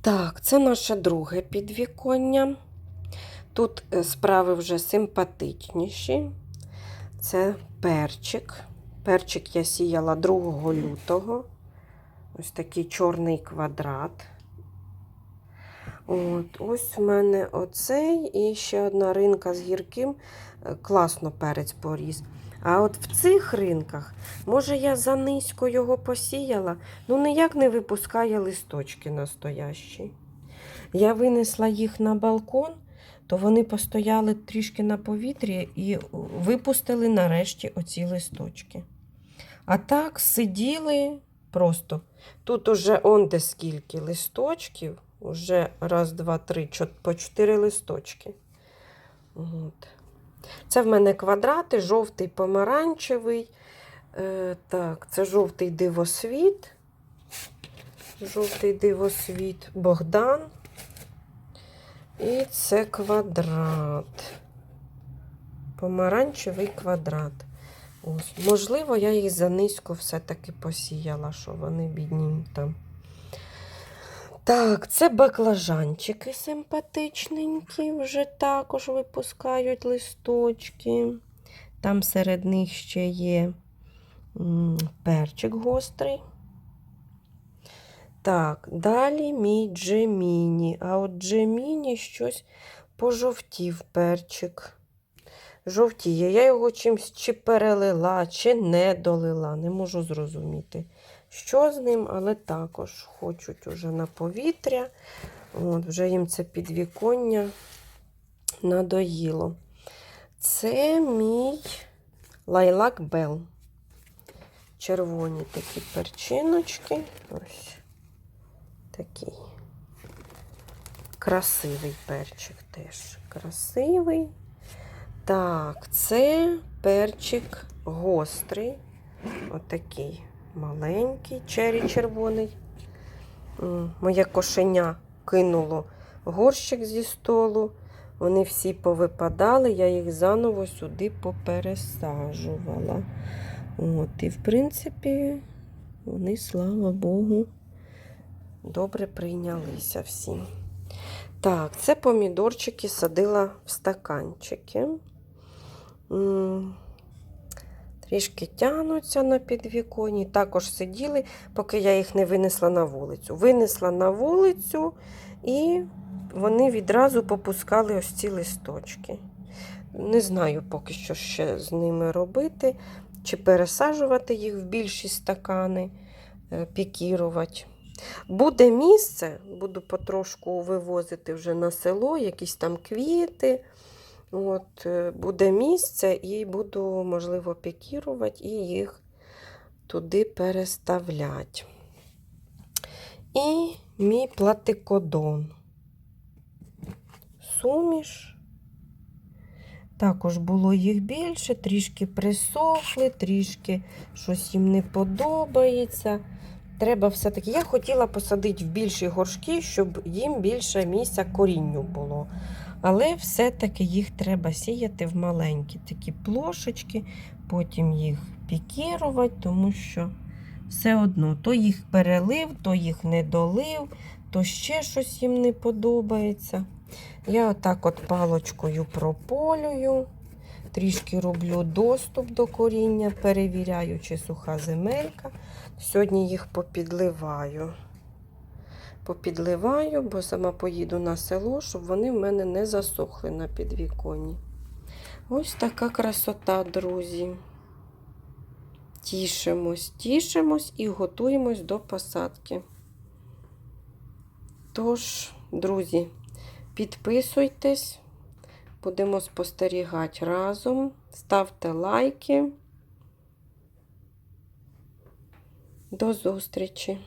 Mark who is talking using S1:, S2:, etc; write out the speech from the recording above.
S1: Так, це наше друге підвіконня. Тут е, справи вже симпатичніші. Це перчик. Перчик я сіяла 2 лютого. Ось такий чорний квадрат. От, ось в мене оцей і ще одна ринка з гірким. Е, Класно перець поріс. А от в цих ринках, може, я занизько його посіяла, ну ніяк не випускає листочки настоящі. Я винесла їх на балкон, то вони постояли трішки на повітрі і випустили нарешті оці листочки. А так сиділи просто. Тут уже он де скільки листочків, уже раз, два, три, по чотири листочки. От. Це в мене квадрати, жовтий помаранчевий. Е, так, це жовтий дивосвіт. Жовтий дивосвіт Богдан. І це квадрат. Помаранчевий квадрат. Ось. Можливо, я їх занизько все-таки посіяла, що вони бідні там. Так, це баклажанчики симпатичненькі, вже також випускають листочки. Там серед них ще є перчик гострий. Так, далі мій джеміні. А от джеміні щось пожовтів перчик. Жовтіє. Я його чимсь чи перелила, чи не долила. Не можу зрозуміти, що з ним, але також хочуть уже на повітря. От, вже їм це підвіконня надоїло. Це мій лайлак Бел. Червоні такі перчиночки. Ось такий. Красивий перчик теж. Красивий. Так, це перчик гострий. Отакий маленький, чері червоний. Моє кошеня кинуло горщик зі столу. Вони всі повипадали, я їх заново сюди попересаджувала. От, і, в принципі, вони, слава Богу, добре прийнялися всі. Так, це помідорчики садила в стаканчики. Трішки тягнуться на підвіконі. Також сиділи, поки я їх не винесла на вулицю. Винесла на вулицю, і вони відразу попускали ось ці листочки. Не знаю поки що ще з ними робити, чи пересаджувати їх в більші стакани, е, пікірувати. Буде місце, буду потрошку вивозити вже на село, якісь там квіти. От, е, буде місце і буду, можливо, пікірувати і їх туди переставляти. І мій платикодон. Суміш. Також було їх більше, трішки присохли, трішки щось їм не подобається. Треба все-таки. Я хотіла посадити в більші горшки, щоб їм більше місця корінню було. Але все-таки їх треба сіяти в маленькі такі плошечки, потім їх пікірувати, тому що все одно то їх перелив, то їх не долив, то ще щось їм не подобається. Я отак от палочкою прополюю, трішки роблю доступ до коріння, перевіряю, чи суха земелька. Сьогодні їх попідливаю. Попідливаю, бо сама поїду на село, щоб вони в мене не засохли на підвіконні. Ось така красота, друзі. Тішимось, тішимось і готуємось до посадки. Тож, друзі, підписуйтесь, будемо спостерігати разом. Ставте лайки. До зустрічі!